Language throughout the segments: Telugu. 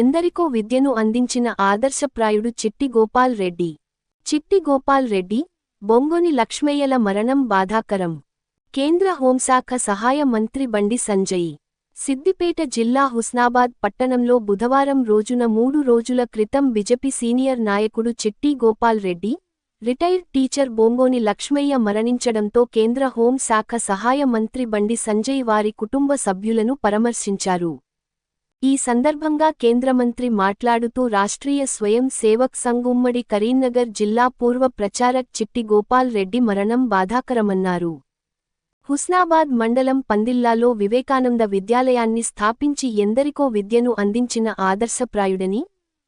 ఎందరికో విద్యను అందించిన ఆదర్శప్రాయుడు చిట్టి గోపాల్ రెడ్డి. చిట్టి గోపాల్ రెడ్డి బొంగోని లక్ష్మయ్యల మరణం బాధాకరం. కేంద్ర హోంశాఖ సహాయ మంత్రి బండి సంజయ్. సిద్దిపేట జిల్లా హుస్నాబాద్ పట్టణంలో బుధవారం రోజున మూడు రోజుల క్రితం బిజెపి సీనియర్ నాయకుడు చిట్టి గోపాల్ రెడ్డి రిటైర్డ్ టీచర్ బొంగోని లక్ష్మయ్య మరణించడంతో కేంద్ర హోం శాఖ సహాయ మంత్రి బండి సంజయ్ వారి కుటుంబ సభ్యులను పరామర్శించారు. ఈ సందర్భంగా కేంద్ర మంత్రి మాట్లాడుతూ రాష్ట్రీయ స్వయం సేవక్ సంఘ్ ఉమ్మడి కరీంనగర్ జిల్లా పూర్వ ప్రచారక్ చిట్టి గోపాల్ రెడ్డి మరణం బాధాకరమన్నారు. హుస్నాబాద్ మండలం పందిల్లాలో వివేకానంద విద్యాలయాన్ని స్థాపించి ఎందరికో విద్యను అందించిన ఆదర్శప్రాయుడని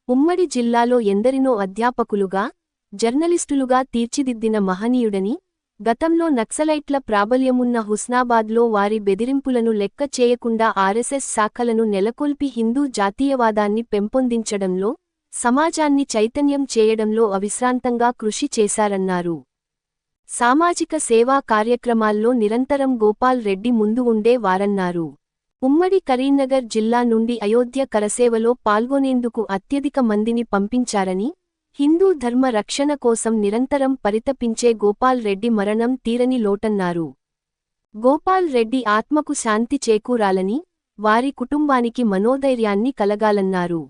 ఉమ్మడి జిల్లాలో ఎందరినో అధ్యాపకులుగా జర్నలిస్టులుగా తీర్చిదిద్దిన మహనీయుడని గతంలో నక్సలైట్ల ప్రాబల్యమున్న హుస్నాబాద్లో వారి బెదిరింపులను లెక్క చేయకుండా ఆర్ఎస్ఎస్ శాఖలను నెలకొల్పి హిందూ జాతీయవాదాన్ని పెంపొందించడంలో సమాజాన్ని చైతన్యం చేయడంలో అవిశ్రాంతంగా కృషి చేశారన్నారు. సామాజిక సేవా కార్యక్రమాల్లో నిరంతరం గోపాల్ రెడ్డి ముందు ఉండే వారన్నారు. ఉమ్మడి కరీంనగర్ జిల్లా నుండి అయోధ్య కరసేవలో పాల్గొనేందుకు అత్యధిక మందిని పంపించారని హిందూ ధర్మ రక్షణ కోసం నిరంతరం పరితపించే గోపాల్ రెడ్డి మరణం తీరని లోటన్నారు. గోపాల్ రెడ్డి ఆత్మకు శాంతి చేకూరాలని వారి కుటుంబానికి మనోధైర్యాన్ని కలగాలన్నారు.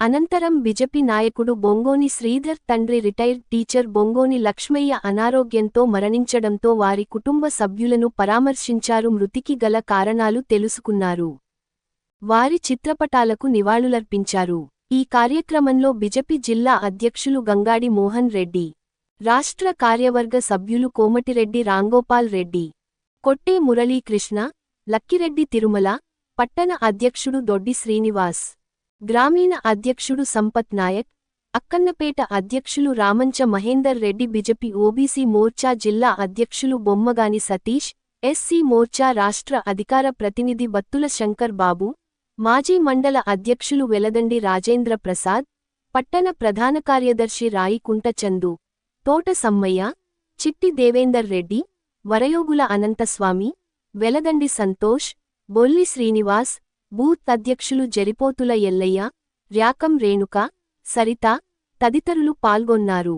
అనంతరం బిజెపి నాయకుడు బొంగోని శ్రీధర్ తండ్రి రిటైర్డ్ టీచర్ బొంగోని లక్ష్మయ్య అనారోగ్యంతో మరణించడంతో వారి కుటుంబ సభ్యులను పరామర్శించారు మృతికి గల కారణాలు తెలుసుకున్నారు. వారి చిత్రపటాలకు నివాళులర్పించారు. ఈ కార్యక్రమంలో బిజెపి జిల్లా అధ్యక్షులు గంగాడి మోహన్ రెడ్డి రాష్ట్ర కార్యవర్గ సభ్యులు కోమటిరెడ్డి రాంగోపాల్ రెడ్డి కొట్టే మురళీకృష్ణ లక్కిరెడ్డి తిరుమల పట్టణ అధ్యక్షుడు దొడ్డి శ్రీనివాస్ గ్రామీణ అధ్యక్షుడు సంపత్ నాయక్ అక్కన్నపేట అధ్యక్షులు రామంచ మహేందర్ రెడ్డి బిజెపి ఓబీసీ మోర్చా జిల్లా అధ్యక్షులు బొమ్మగాని సతీష్ ఎస్సీ మోర్చా రాష్ట్ర అధికార ప్రతినిధి బత్తుల శంకర్ బాబు మాజీ మండల అధ్యక్షులు వెలదండి రాజేంద్ర ప్రసాద్ పట్టణ ప్రధాన కార్యదర్శి రాయికుంట చందు తోట సమ్మయ్య చిట్టి దేవేందర్ రెడ్డి వరయోగుల అనంతస్వామి వెలదండి సంతోష్ బొల్లి శ్రీనివాస్ బూత్ అధ్యక్షులు జరిపోతుల ఎల్లయ్య ర్యాకం రేణుక సరిత తదితరులు పాల్గొన్నారు.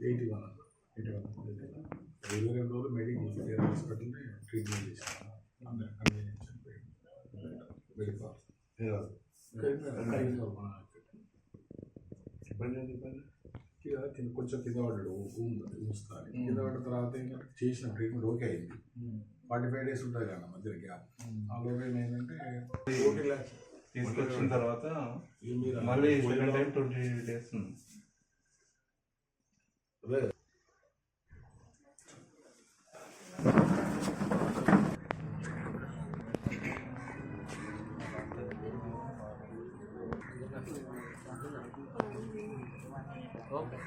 ఎయిటీ కింద కొంచెం కింద పడ్డాడు ఊస్తాను కింద పడ్డ తర్వాత ఏంటంటే చేసిన ట్రీట్మెంట్ ఓకే అయింది. ఫార్టీ ఫైవ్ డేస్ ఉంటుంది కదా మధ్యలో గ్యాప్ ఆ లోపు ఏమైందంటే ఓకే ల్యాక్స్ తీసుకొచ్చిన తర్వాత మళ్ళీ second time twenty days Okay.